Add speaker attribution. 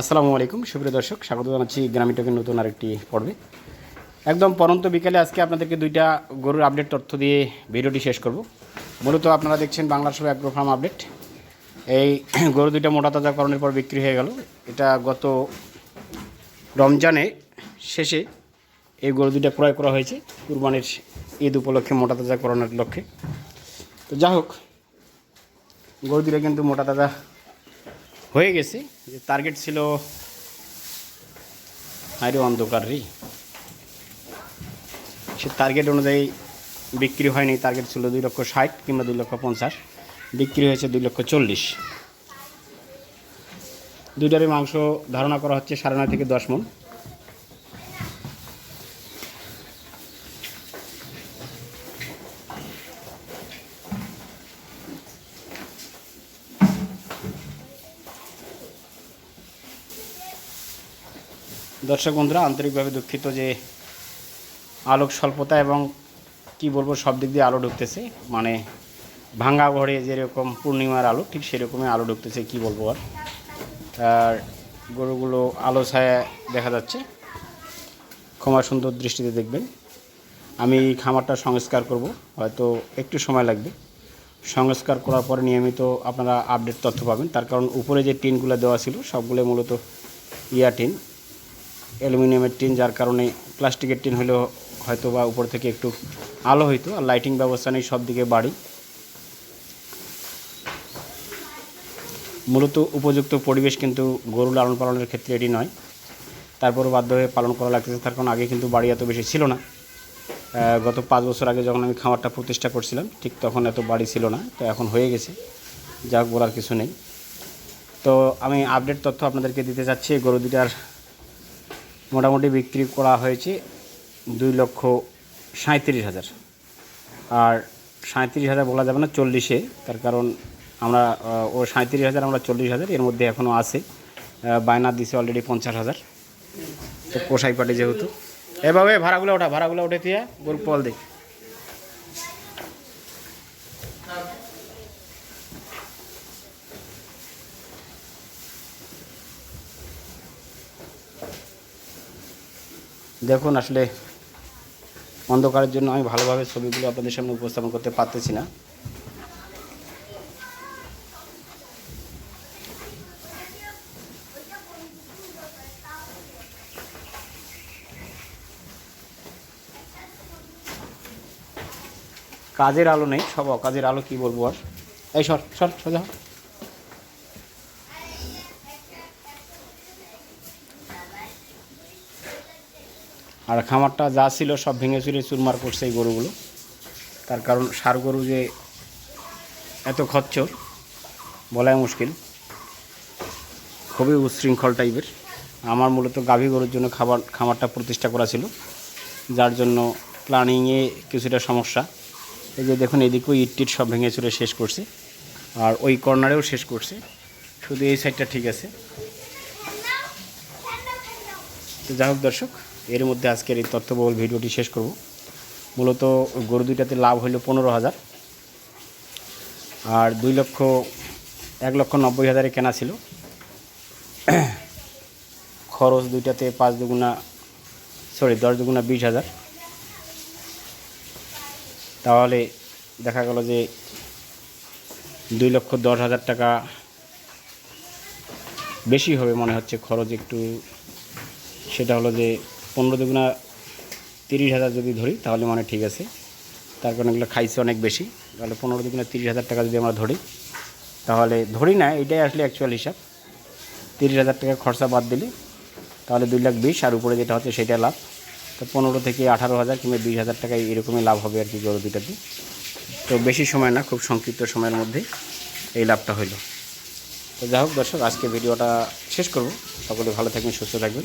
Speaker 1: আসসালামু আলাইকুম। সুপ্রিয় দর্শক, স্বাগত জানাচ্ছি গ্রামীণ টোকের নতুন আরেকটি পর্বে। একদম পরন্ত বিকালে আজকে আপনাদেরকে দুইটা গরুর আপডেট তথ্য দিয়ে ভিডিওটি শেষ করব। মূলত আপনারা দেখছেন বাংলার সব অ্যাগ্রো ফার্ম আপডেট। এই গরু দুইটা মোটা তাজাকরণের পর বিক্রি হয়ে গেল। এটা গত রমজানে শেষে এই গরু দুইটা ক্রয় করা হয়েছে। কুরবানির ঈদ উপলক্ষে মোটা তাজাকরণের লক্ষ্যে। তো যা হোক, গরু দুটা কিন্তু মোটা তাজা হয়ে গেছে। টার্গেট ছিল আরে অন্ধকার রে। সে টার্গেট অনুযায়ী বিক্রি হয়নি টার্গেট ছিল দুই লক্ষ ষাট কিংবা দুই লক্ষ পঞ্চাশ, বিক্রি হয়েছে দুই লক্ষ চল্লিশ। দুইটারই মাংস ধারণা করা হচ্ছে সাড়ে নয় থেকে দশ মন। দর্শক বন্ধুরা, আন্তরিকভাবে দুঃখিত যে আলোক স্বল্পতা এবং কি বলব, সব দিক দিয়ে আলো ঢুকতেছে। মানে ভাঙ্গা ঘরে যেরকম পূর্ণিমার আলো, ঠিক সেরকমই আলো ঢুকতেছে, কি বলব আর। আর গরুগুলো আলো ছায়া দেখা যাচ্ছে। ক্ষমা সুন্দর দৃষ্টিতে দেখবেন। আমি খামারটা সংস্কার করব, হয়তো একটু সময় লাগবে। সংস্কার করার পরে নিয়মিত আপনারা আপডেট তথ্য পাবেন। তার কারণ উপরে যে টিনগুলো দেওয়া ছিল, সবগুলো মূলত ইয়া টিন। অ্যালুমিনিয়ামের টিন, যার কারণে প্লাস্টিকের টিন হলেও হয়তো বা উপর থেকে একটু আলো হইতো আর লাইটিং ব্যবস্থা নেই, সব দিকে বাড়ি। মূলত উপযুক্ত পরিবেশ কিন্তু গরু লালন পালনের ক্ষেত্রে এটি নয়। তারপরও বাধ্য হয়ে পালন করা লাগতেছে, তার কারণ আগে কিন্তু বাড়ি এত বেশি ছিল না। গত পাঁচ বছর আগে যখন আমি খামারটা প্রতিষ্ঠা করছিলাম, ঠিক তখন এত বাড়ি ছিল না, তো এখন হয়ে গেছে। যা বলার কিছু নেই। তো আমি আপডেট তথ্য আপনাদেরকে দিতে চাচ্ছি গরু দুটার মোটামুটি বিক্রি করা হয়েছে দুই লক্ষ সাঁত্রিশ হাজার। আর সাঁত্রিশ হাজার বলা যাবে না, চল্লিশে। তার কারণ আমরা ও সাঁত্রিশ হাজার, আমরা চল্লিশ হাজার, এর মধ্যে এখনও আছে। বায়না দিছে অলরেডি পঞ্চাশ হাজার। তো কোষাই পাটি যেহেতু এভাবে ভাড়াগুলো ওঠা, ভাড়াগুলো উঠে দিয়ে গরু পল দিই দেখুন, আসলে অন্ধকারের জন্য আমি ভালোভাবে ছবিগুলো আপনাদের সামনে উপস্থাপন করতে পারতেছি না। কাজের আলো নেই, সব কাজের আলো কি বলব আর? এই সর সর, সোজা। আর খামারটা যা ছিল সব ভেঙে চুরে চুরমার করছে এই গরুগুলো। তার কারণ সার গরু যে এত খচ্চর, বলাই মুশকিল। খুবই উচ্ছৃঙ্খল টাইপের। আমার মূলত গাভী গরুর জন্য খাবার, খামারটা প্রতিষ্ঠা করা ছিল। যার জন্য প্ল্যানিংয়ে কিছুটা সমস্যা। এই যে দেখুন, এদিকেও ইট টিট সব ভেঙে চুরে শেষ করছে। আর ওই কর্নারেও শেষ করছে। শুধু এই সাইডটা ঠিক আছে। তো যাই হোক দর্শক এর মধ্যে আজকের এই তথ্যবহুল ভিডিওটি শেষ করব। মূলত গরু দুইটাতে লাভ হইল পনেরো হাজার। আর দুই লক্ষ, এক লক্ষ নব্বই হাজারে কেনা ছিল। খরচ দুইটাতে পাঁচ দুগুণা সরি দশ দুগুণা বিশ হাজার। তাহলে দেখা গেল যে দুই লক্ষ দশ হাজার টাকা বেশি হবে মনে হচ্ছে খরচ একটু। সেটা হলো যে পনেরো দুগুণা তিরিশ হাজার যদি ধরি, তাহলে মানে ঠিক আছে। তার কারণে এগুলো খাইছে অনেক বেশি। তাহলে পনেরো দুগুণা তিরিশ হাজার টাকা যদি আমরা ধরি, তাহলে ধরি না, এটাই আসলে অ্যাকচুয়াল হিসাব। তিরিশ হাজার টাকা খরচা বাদ দিলে, তাহলে দুই লাখ বিশ, আর উপরে যেটা হচ্ছে সেটা লাভ। তো পনেরো থেকে আঠারো হাজার কিংবা বিশ হাজার টাকা এরকমই লাভ হবে আর কি গরু দুটাতে তো বেশি সময় না, খুব সংক্ষিপ্ত সময়ের মধ্যে এই লাভটা হইল। তো যাই হোক দর্শক, আজকে ভিডিওটা শেষ করব। সকলে ভালো থাকবেন, সুস্থ থাকবেন।